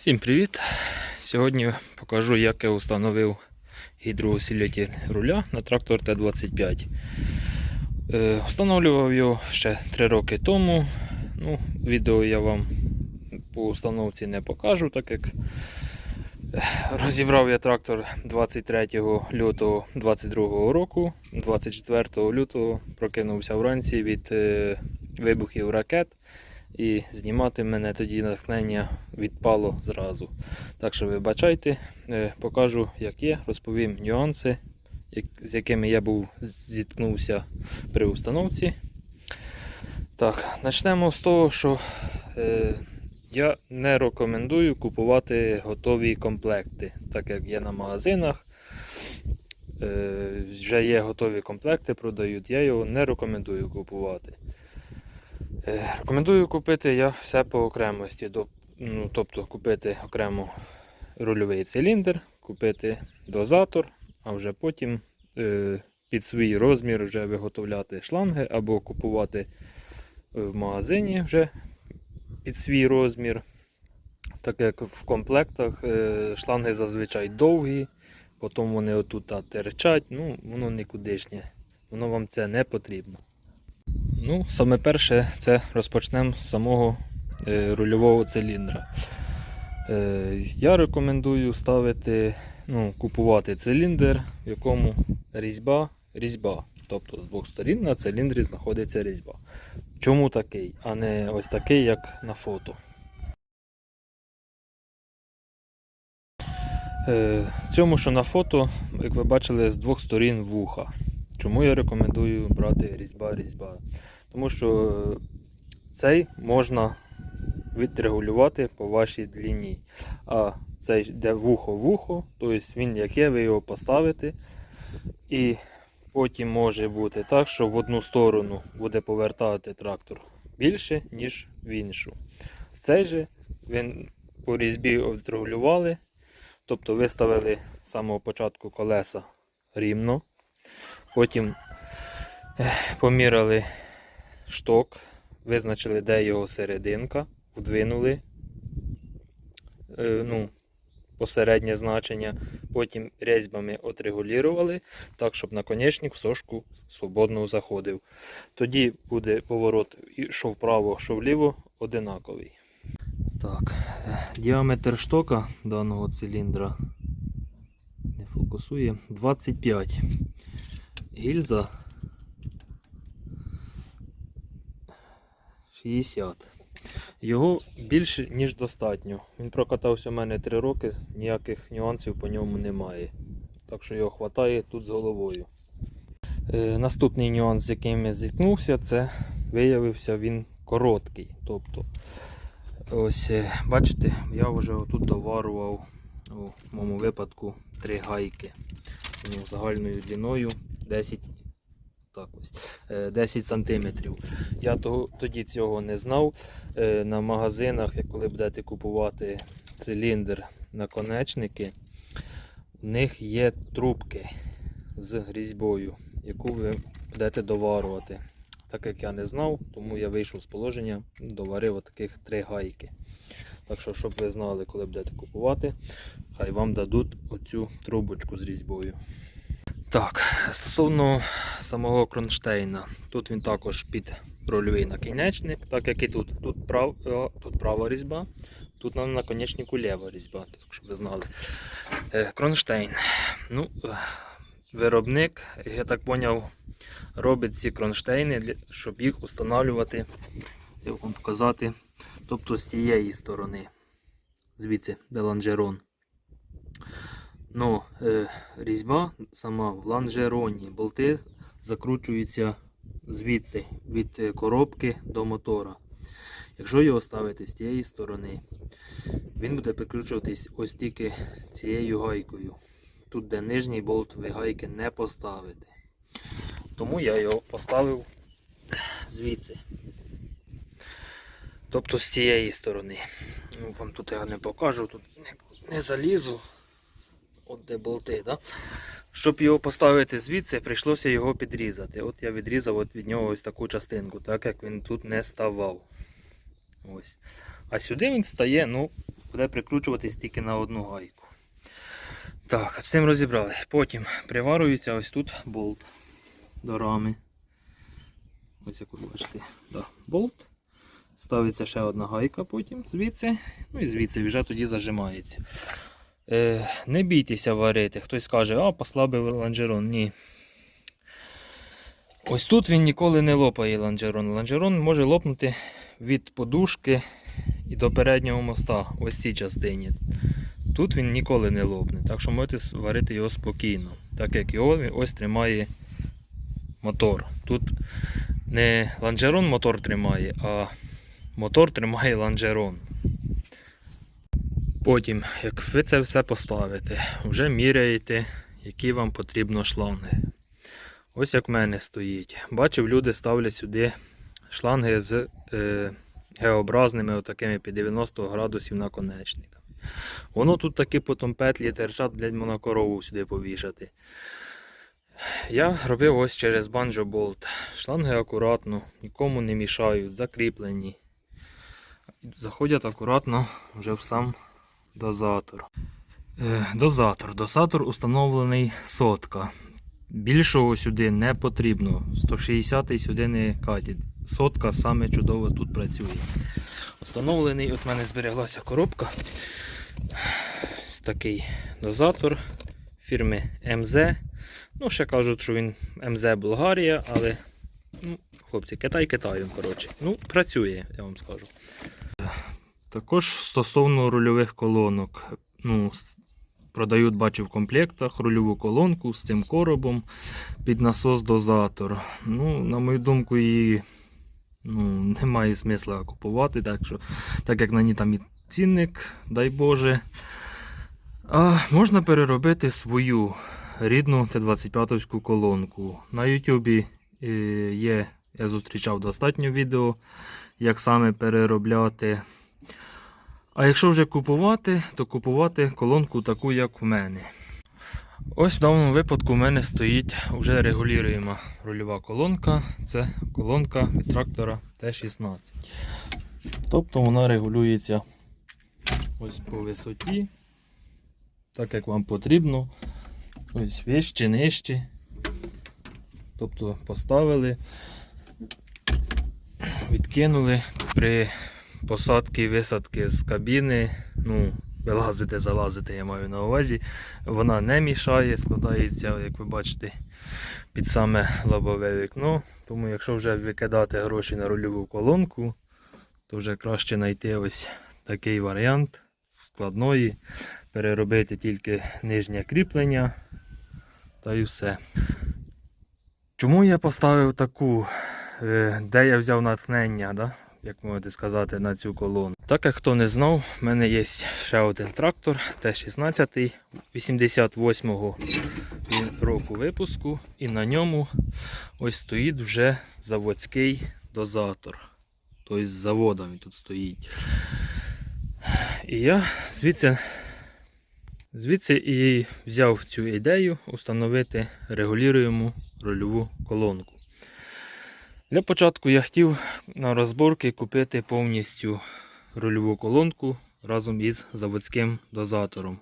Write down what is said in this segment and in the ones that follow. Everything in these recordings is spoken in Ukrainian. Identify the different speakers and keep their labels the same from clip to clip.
Speaker 1: Всім привіт! Сьогодні покажу, як я встановив гідроусилитель руля на трактор Т-25. Е, Встановлював його ще 3 роки тому. Ну, відео я вам по установці не покажу, так як е, розібрав я трактор 23 лютого 22 року. 24 лютого прокинувся вранці від е, вибухів ракет. І знімати мене тоді натхнення відпало зразу. Так що вибачайте, е, покажу, як є, розповім нюанси, з якими я був зіткнувся при установці. Так, почнемо з того, що е, я не рекомендую купувати готові комплекти, так як є на магазинах. Е, вже є готові комплекти, продають. Я його не рекомендую купувати. Е, Рекомендую купити я все по окремості. Ну, тобто купити окремо рульовий циліндр, купити дозатор, а вже потім е, під свій розмір вже виготовляти шланги або купувати е, в магазині вже під свій розмір. Так як в комплектах шланги зазвичай довгі, потім вони отут терчать, ну воно нікудишнє, воно вам це не потрібно. Ну, саме перше, це розпочнемо з самого е, рульового циліндра. Е, я рекомендую ставити, ну, купувати циліндр, в якому різьба, різьба. Тобто з двох сторін на циліндрі знаходиться різьба. Чому такий, а не ось такий, як на фото? Е, цьому, що на фото, як ви бачили, з двох сторін вуха. Чому я рекомендую брати різьба-різьба? Тому що е, цей можна відрегулювати по вашій длині. А цей йде вухо-вухо, тобто він яке ви його поставите. І потім може бути так, що в одну сторону буде повертати трактор більше, ніж в іншу. Цей же він по різьбі відрегулювали, тобто виставили з самого початку колеса рівно. Потім поміряли шток, визначили, де його серединка, вдвинули е, ну, посереднє значення. Потім різьбами отрегулювали, так, щоб наконечник в сошку свободно заходив. Тоді буде поворот що вправо, що вліво одинаковий. Так, е, діаметр штока даного циліндра не фокусує 25 гільза 60. Його більше, ніж достатньо. Він прокатався у мене 3 роки, ніяких нюансів по ньому немає. Так що його хватає тут з головою. Е, наступний нюанс, з яким я зіткнувся, це виявився він короткий. Тобто, ось е, бачите, я вже отут доварував у моєму випадку 3 гайки загальною длиною 10, так ось, е, 10 сантиметрів. Я того, тоді цього не знав. Е, На магазинах, коли будете купувати циліндр наконечники, в них є трубки з різьбою, яку ви будете доварювати. Так як я не знав, тому я вийшов з положення, доварив таких три гайки. Так що, щоб ви знали, коли будете купувати, хай вам дадуть оцю трубочку з різьбою. Так, стосовно самого кронштейна, тут він також під рольовий накінечник, так як і тут. Тут, прав, тут права різьба, тут на наконечнику ліва різьба, так щоб ви знали. Е, Кронштейн. Ну, е, виробник, я так зрозумів, робить ці кронштейни, щоб їх встановлювати, як вам показати, тобто з цієї сторони, звідси, де лонжерон. Ну, е, різьба сама в лонжероні. Болти закручуються звідси, від е, коробки до мотора. Якщо його ставити з цієї сторони, він буде прикручуватись ось тільки цією гайкою. Тут, де нижній болт, ви гайки не поставите. Тому я його поставив звідси. Тобто з цієї сторони. Ну, вам тут я не покажу, тут не, залізу. От де болти, да? Щоб його поставити звідси, прийшлося його підрізати. От я відрізав от від нього ось таку частинку, так як він тут не ставав. Ось. А сюди він стає, ну, буде прикручуватись тільки на одну гайку. Так, з цим розібрали. Потім приварюється ось тут болт до рами. Ось як ви бачите, да, болт. Ставиться ще одна гайка потім звідси. Ну і звідси вже тоді зажимається. Е, не бійтеся варити. Хтось каже, а послабив лонжерон. Ні. Ось тут він ніколи не лопає лонжерон. Лонжерон може лопнути від подушки і до переднього моста. Ось цій частині. Тут він ніколи не лопне. Так що можете варити його спокійно. Так як його ось тримає мотор. Тут не лонжерон мотор тримає, а мотор тримає лонжерон. Потім, як ви це все поставите, вже міряєте, які вам потрібно шланги. Ось як в мене стоїть. Бачив, люди ставлять сюди шланги з е, геобразними отакими під 90 градусів наконечниками. Воно тут такі потім петлі терчать, блядь, на корову сюди повішати. Я робив ось через банджо болт. Шланги акуратно, нікому не мішають, закріплені. Заходять акуратно вже в сам дозатор. Е, Дозатор. Дозатор установлений сотка. Більшого сюди не потрібно. 160-й сюди не катить. Сотка саме чудово тут працює. Установлений, от в мене збереглася коробка. Такий дозатор фірми МЗ. Ну, ще кажуть, що він МЗ Болгарія, але ну, хлопці, Китай Китаєм, коротше. Ну, працює, я вам скажу. Також стосовно рульових колонок. Ну, продають, бачу, в комплектах рульову колонку з цим коробом під насос дозатор. Ну, на мою думку, її ну, немає смисла купувати, так, що, так як на ній там і цінник, дай Боже. А можна переробити свою рідну Т-25 колонку. На Ютубі е, є, я зустрічав достатньо відео, як саме переробляти. А якщо вже купувати, то купувати колонку таку, як в мене. Ось в даному випадку в мене стоїть вже регулюємо рульова колонка. Це колонка від трактора Т-16. Тобто вона регулюється ось по висоті, так як вам потрібно. Ось вище, нижче. Тобто поставили, відкинули при посадки висадки з кабіни. Ну, вилазити, залазити, я маю на увазі. Вона не мішає, складається, як ви бачите, під саме лобове вікно. Тому якщо вже викидати гроші на рульову колонку, то вже краще знайти ось такий варіант складної, переробити тільки нижнє кріплення та й все. Чому я поставив таку, е, де я взяв натхнення, да? Як можете сказати, на цю колону? Так як хто не знав, в мене є ще один трактор Т-16 88-го року випуску, і на ньому ось стоїть вже заводський дозатор. Тобто з завода він тут стоїть. І я звідси, звідси і взяв цю ідею установити регулюємо рульову колонку. Для початку я хотів на розборки купити повністю рульову колонку разом із заводським дозатором.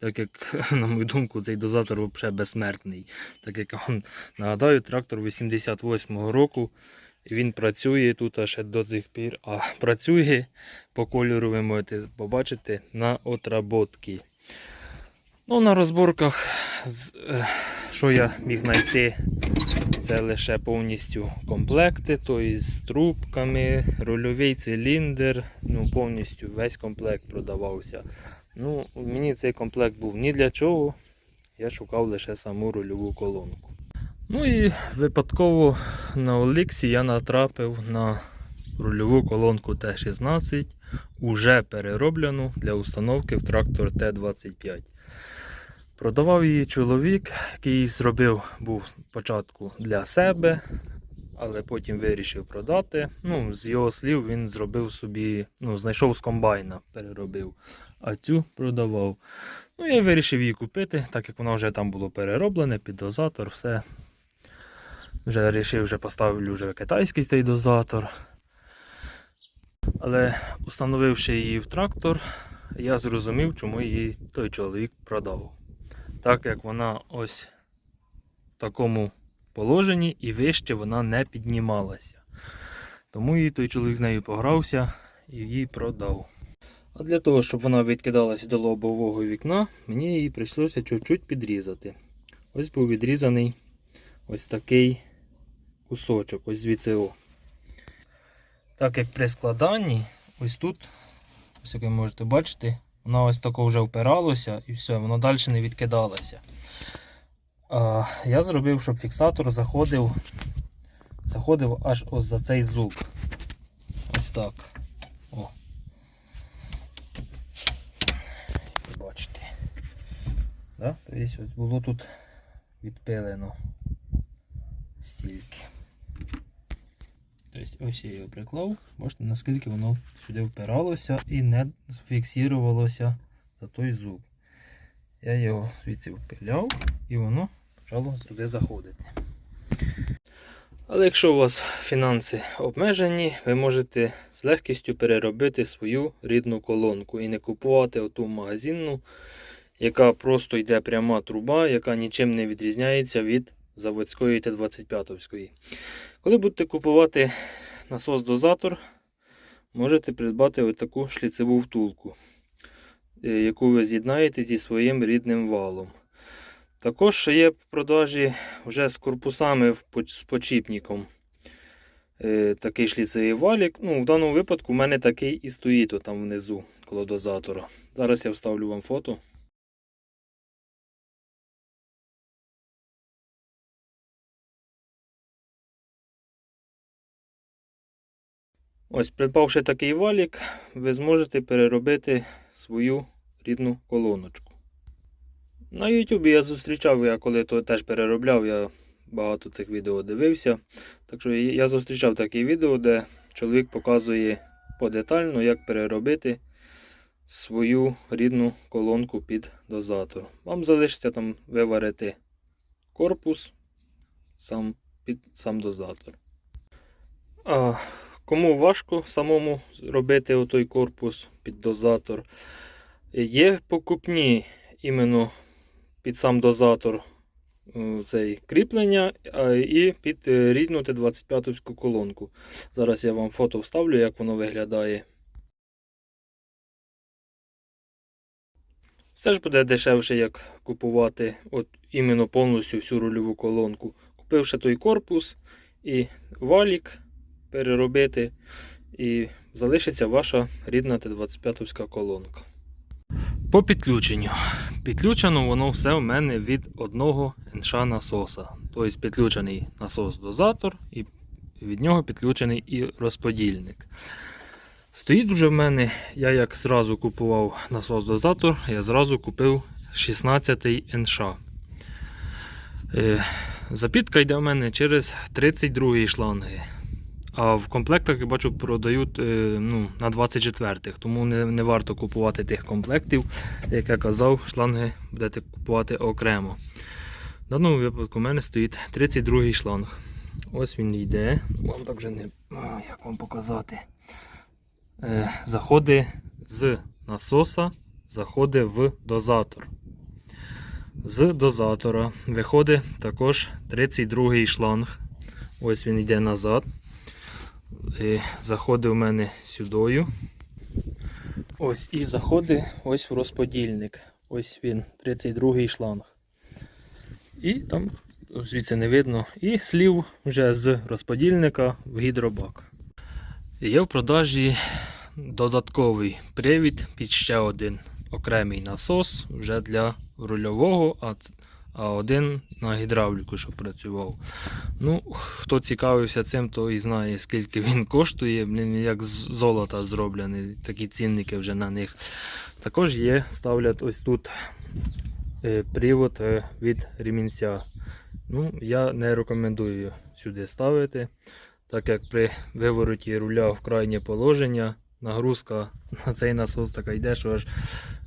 Speaker 1: Так як, на мою думку, цей дозатор взагалі безсмертний. Так як нагадаю, трактор 88-го року. Він працює тут аж до цих пір. А працює по кольору, ви можете побачити на отработки. Ну, на розборках, е, що я міг знайти, це лише повністю комплекти, тобто з трубками, рульовий циліндр, ну повністю весь комплект продавався. Ну, мені цей комплект був ні для чого. Я шукав лише саму рульову колонку. Ну і випадково на Оліксі я натрапив на рульову колонку Т-16, уже перероблену для установки в трактор Т-25. Продавав її чоловік, який зробив був спочатку для себе, але потім вирішив продати. Ну, з його слів, він зробив собі, ну, знайшов з комбайна, переробив, а цю продавав. Ну, я вирішив її купити, так як вона вже там було перероблене, під дозатор, все. Вже вирішив, вже поставлю вже китайський цей дозатор. Але установивши її в трактор, я зрозумів, чому її той чоловік продав. Так як вона ось в такому положенні і вище вона не піднімалася. Тому її той чоловік з нею погрався і її продав. А для того, щоб вона відкидалась до лобового вікна, мені її прийшлося чуть-чуть підрізати. Ось був відрізаний ось такий кусочок, ось звідси. о. Так як при складанні, ось тут, ось як ви можете бачити, воно ось тако вже впиралося і все, воно далі не відкидалося. А, я зробив, щоб фіксатор заходив, заходив аж ось за цей зуб. Ось так. О. Бачите. Да? Ось було тут відпилено стільки. Тобто ось я його приклав, бачите, наскільки воно сюди впиралося і не фіксувалося за той зуб. Я його звідси впиляв і воно почало туди заходити. Але якщо у вас фінанси обмежені, ви можете з легкістю переробити свою рідну колонку і не купувати оту магазинну, яка просто йде пряма труба, яка нічим не відрізняється від заводської Т-25. Коли будете купувати насос-дозатор, можете придбати ось таку шліцеву втулку, е, яку ви з'єднаєте зі своїм рідним валом. Також є в продажі вже з корпусами з почіпником. Е, Такий шліцевий валік. Ну, в даному випадку в мене такий і стоїть там внизу коло дозатора. Зараз я вставлю вам фото. Ось, придбавши такий валік, ви зможете переробити свою рідну колоночку. На YouTube я зустрічав, я коли то теж переробляв, я багато цих відео дивився. Так що я зустрічав такі відео, де чоловік показує подетально, як переробити свою рідну колонку під дозатор. Вам залишиться там виварити корпус сам, під сам дозатор. А кому важко самому робити отой корпус під дозатор, є покупні іменно під сам дозатор е, цей кріплення і під е, рідну Т-25 колонку. Зараз я вам фото вставлю, як воно виглядає. Все ж буде дешевше, як купувати от іменно повністю всю рульову колонку. Купивши той корпус і валік переробити, і залишиться ваша рідна Т-25 колонка. По підключенню. Підключено воно все у мене від одного НШ насоса. Тобто підключений насос-дозатор і від нього підключений і розподільник. Стоїть вже в мене, я як зразу купував насос-дозатор, я зразу купив 16 НШ. Е, Запітка йде в мене через 32 шланги. А в комплектах я бачу продають е, ну, на 24-х, тому не, не варто купувати тих комплектів. Як я казав, шланги будете купувати окремо. В даному випадку у мене стоїть 32-й шланг. Ось він йде. Вам так вже не. Як вам показати. Е, заходить з насоса, заходить в дозатор. З дозатора виходить також 32-й шланг. Ось він йде назад. І заходить у мене сюдою. Ось і заходить ось в розподільник. Ось він, 32-й шланг. І там звідси не видно. І слів вже з розподільника в гідробак. Є в продажі додатковий привід під ще один окремий насос вже для рульового, а, а один на гідравліку, щоб працював. Ну, хто цікавився цим, то і знає, скільки він коштує. Блін, як з золота зроблені, такі цінники вже на них. Також є, ставлять ось тут е, привод е, від ремінця. Ну, я не рекомендую сюди ставити, так як при вивороті руля в крайнє положення нагрузка на цей насос така йде, що аж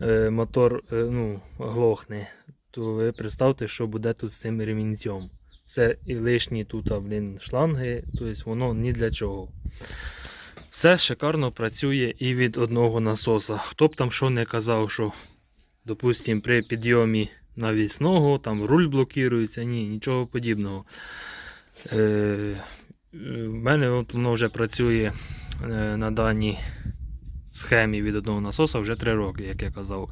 Speaker 1: е, мотор ну, глохне. То ви представте, що буде тут з цим ремінцем. Це і лишні тут блін, шланги, тобто воно ні для чого. Все шикарно працює і від одного насоса. Хто б там що не казав, що, допустим, при підйомі навісного там руль блокується, ні, нічого подібного. Е, в мене от воно вже працює е, на даній схемі від одного насоса вже 3 роки, як я казав.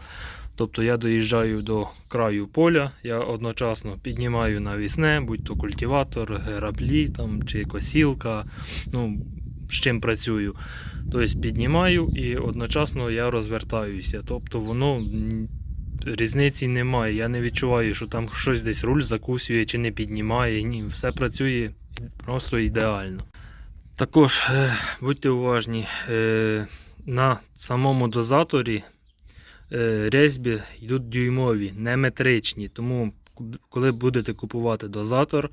Speaker 1: Тобто я доїжджаю до краю поля, я одночасно піднімаю навісне, будь то культиватор, граблі там, чи косілка, ну, з чим працюю. Тобто піднімаю і одночасно я розвертаюся. Тобто воно різниці немає. Я не відчуваю, що там щось десь руль закусює чи не піднімає. Ні, все працює просто ідеально. Також е, будьте уважні, е, на самому дозаторі е, різьби йдуть дюймові, не метричні. Тому, коли будете купувати дозатор,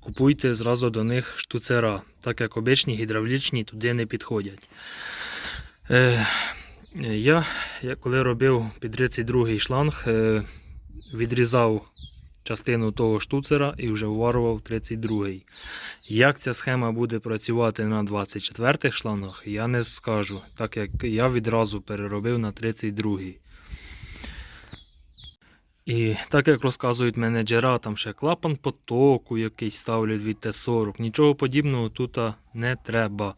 Speaker 1: купуйте зразу до них штуцера, так як обичні гідравлічні туди не підходять. Е, я, коли робив під 32 шланг, е, відрізав частину того штуцера і вже вварував 32-й. Як ця схема буде працювати на 24 х шлангах, я не скажу, так як я відразу переробив на 32. І так як розказують менеджера, там ще клапан потоку якийсь ставлять від Т40. Нічого подібного тут не треба.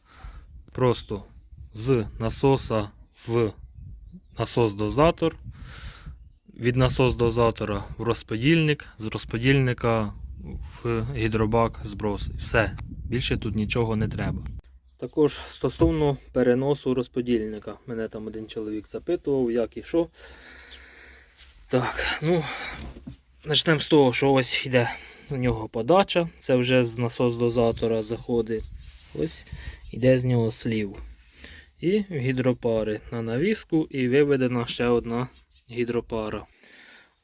Speaker 1: Просто з насоса в насос-дозатор, від насос-дозатора в розподільник, з розподільника в гідробак зброс. Все. Більше тут нічого не треба. Також стосовно переносу розподільника. Мене там один чоловік запитував, як і що. Так, ну, почнемо з того, що ось йде у нього подача. Це вже з насос-дозатора заходить. Ось йде з нього слів. І гідропари на навіску і виведена ще одна гідропара.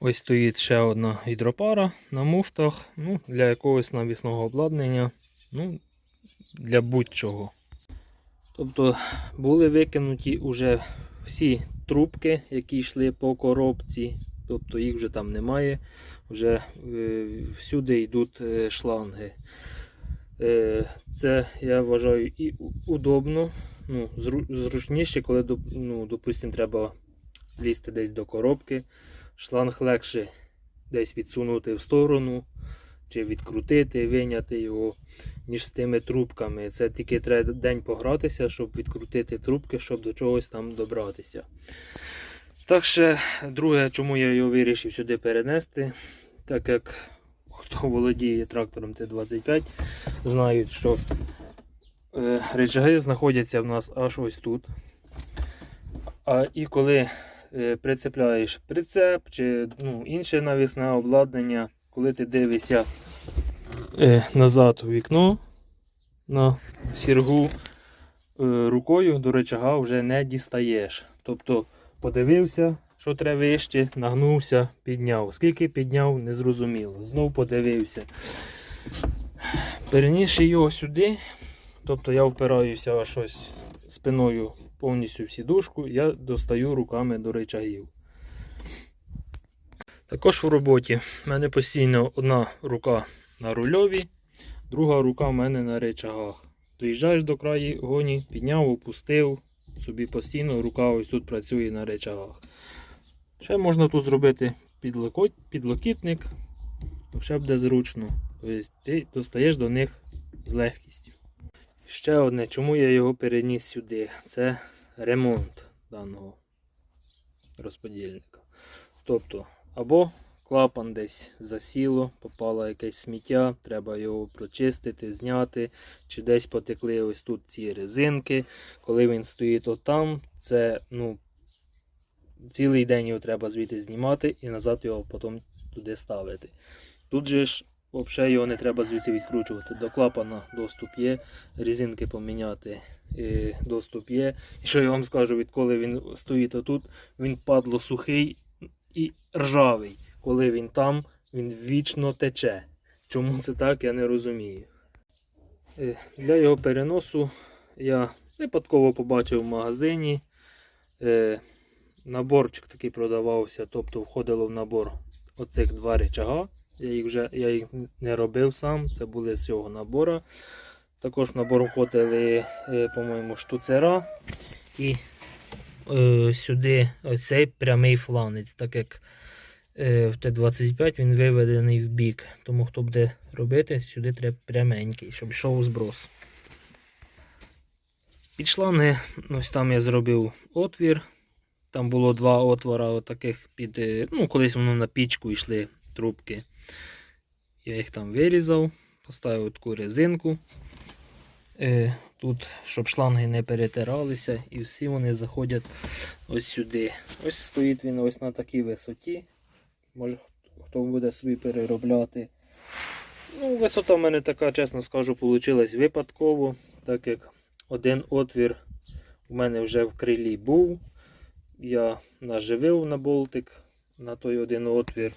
Speaker 1: Ось стоїть ще одна гідропара на муфтах. Ну, для якогось навісного обладнання. Ну, для будь-чого. Тобто були викинуті вже всі трубки, які йшли по коробці. Тобто їх вже там немає. Вже е, всюди йдуть е, шланги. Е, це я вважаю і удобно, ну, зру- зручніше, коли ну, допустим, треба лізти десь до коробки. Шланг легше десь відсунути в сторону, чи відкрутити, виняти його, ніж з тими трубками. Це тільки треба день погратися, щоб відкрутити трубки, щоб до чогось там добратися. Так ще, друге, чому я його вирішив сюди перенести, так як хто володіє трактором Т-25, знають, що е, речаги знаходяться в нас аж ось тут. А і коли е, прицепляєш прицеп чи ну, інше навісне обладнання, коли ти дивишся е, назад у вікно на сіргу, рукою до речага вже не дістаєш. Тобто подивився, що треба вище, нагнувся, підняв. Скільки підняв, не зрозуміло. Знов подивився. Перенісши його сюди, тобто я впираюся аж ось спиною повністю в сідушку, я достаю руками до речагів. Також в роботі в мене постійно одна рука на рульові, друга рука в мене на речагах. Доїжджаєш до краю гоні, підняв, опустив, собі постійно рука ось тут працює на речагах. Ще можна тут зробити підлокітник, ще буде зручно. Тобто ти достаєш до них з легкістю. Ще одне, чому я його переніс сюди? Це ремонт даного розподільника. Тобто, або клапан десь засіло, попало якесь сміття, треба його прочистити, зняти, чи десь потекли ось тут ці резинки. Коли він стоїть отам, це ну, цілий день його треба звідти знімати і назад його потім туди ставити. Тут же ж взагалі його не треба звідси відкручувати. До клапана доступ є, резинки поміняти е, доступ є. І що я вам скажу, відколи він стоїть отут, він падло сухий і ржавий. Коли він там, він вічно тече. Чому це так, я не розумію. Е, Для його переносу я випадково побачив в магазині. Е, Наборчик такий продавався, тобто входило в набор оцих два речага. Я їх вже я їх не робив сам, це були з цього набору. Також в набор входили, е, по-моєму, штуцера і е, сюди ось цей прямий фланець, так як в Т-25 він виведений в бік. Тому хто буде робити, сюди треба пряменький, щоб йшов зброс. Під шланги, ось там я зробив отвір. Там було два отвора отаких під. е, Ну, колись воно на пічку йшли трубки. Я їх там вирізав, поставив таку резинку. Е, тут, щоб шланги не перетиралися, і всі вони заходять ось сюди. Ось стоїть він ось на такій висоті. Може хто буде собі переробляти. Ну, висота в мене така, чесно скажу, вийшла випадково, так як один отвір у мене вже в крилі був. Я наживив на болтик на той один отвір,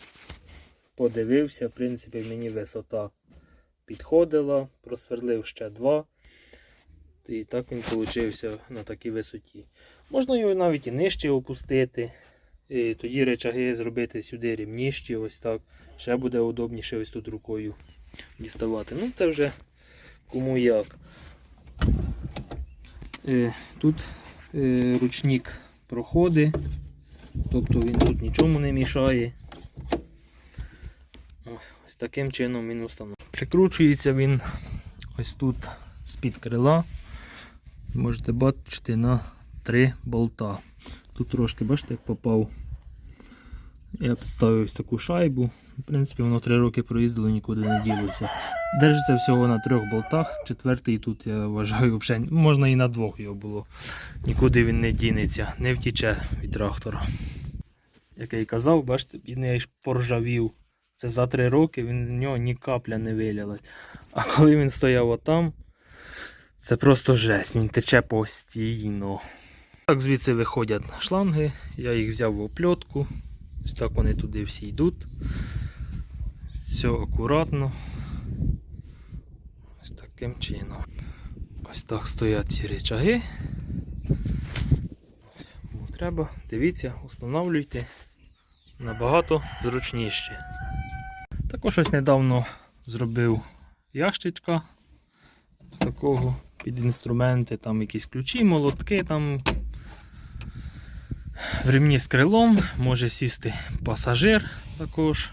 Speaker 1: подивився, в принципі, мені висота підходила, просверлив ще два. І так він вийшов на такій висоті. Можна його навіть і нижче опустити. І тоді речаги зробити сюди рівніші, ось так. Ще буде удобніше ось тут рукою діставати. Ну, це вже кому як. Е, Тут е, ручник проходи, тобто він тут нічому не мішає. Ось таким чином він установлений. Прикручується він ось тут з-під крила. Можете бачити на три болта. Тут трошки, бачите, як попав. Я підставив таку шайбу. В принципі, воно три роки проїздило, нікуди не ділося. Держиться всього на трьох болтах. Четвертий тут, я вважаю, взагалі, можна і на двох його було. Нікуди він не дінеться, не втіче від трактора. Як я й казав, бачите, він аж поржавів. Це за три роки він в нього ні капля не вилялась. А коли він стояв отам, це просто жесть, він тече постійно. Так звідси виходять шланги, я їх взяв в опльотку. Ось так вони туди всі йдуть. Все акуратно. Ось таким чином. Ось так стоять ці речаги. Треба, дивіться, встановлюйте. Набагато зручніше. Також ось недавно зробив ящичка з такого під інструменти, там якісь ключі, молотки, там в ремні з крилом, може сісти пасажир також.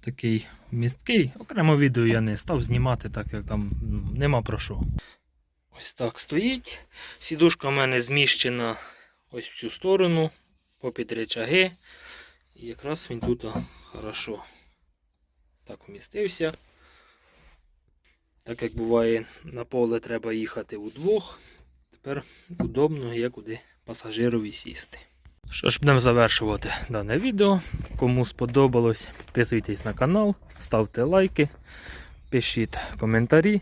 Speaker 1: Такий місткий. Окремо відео я не став знімати, так як там ну, нема про що. Ось так стоїть. Сідушка в мене зміщена ось в цю сторону, попід речаги. І якраз він тут хорошо так вмістився. Так як буває, на поле треба їхати удвох. Тепер удобно є куди пасажирові сісти. Що ж, будемо завершувати дане відео. Кому сподобалось, підписуйтесь на канал, ставте лайки, пишіть коментарі.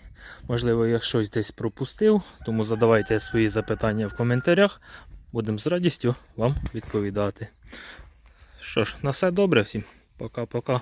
Speaker 1: Можливо, я щось десь пропустив, тому задавайте свої запитання в коментарях. Будемо з радістю вам відповідати. Що ж, на все добре всім. Пока-пока.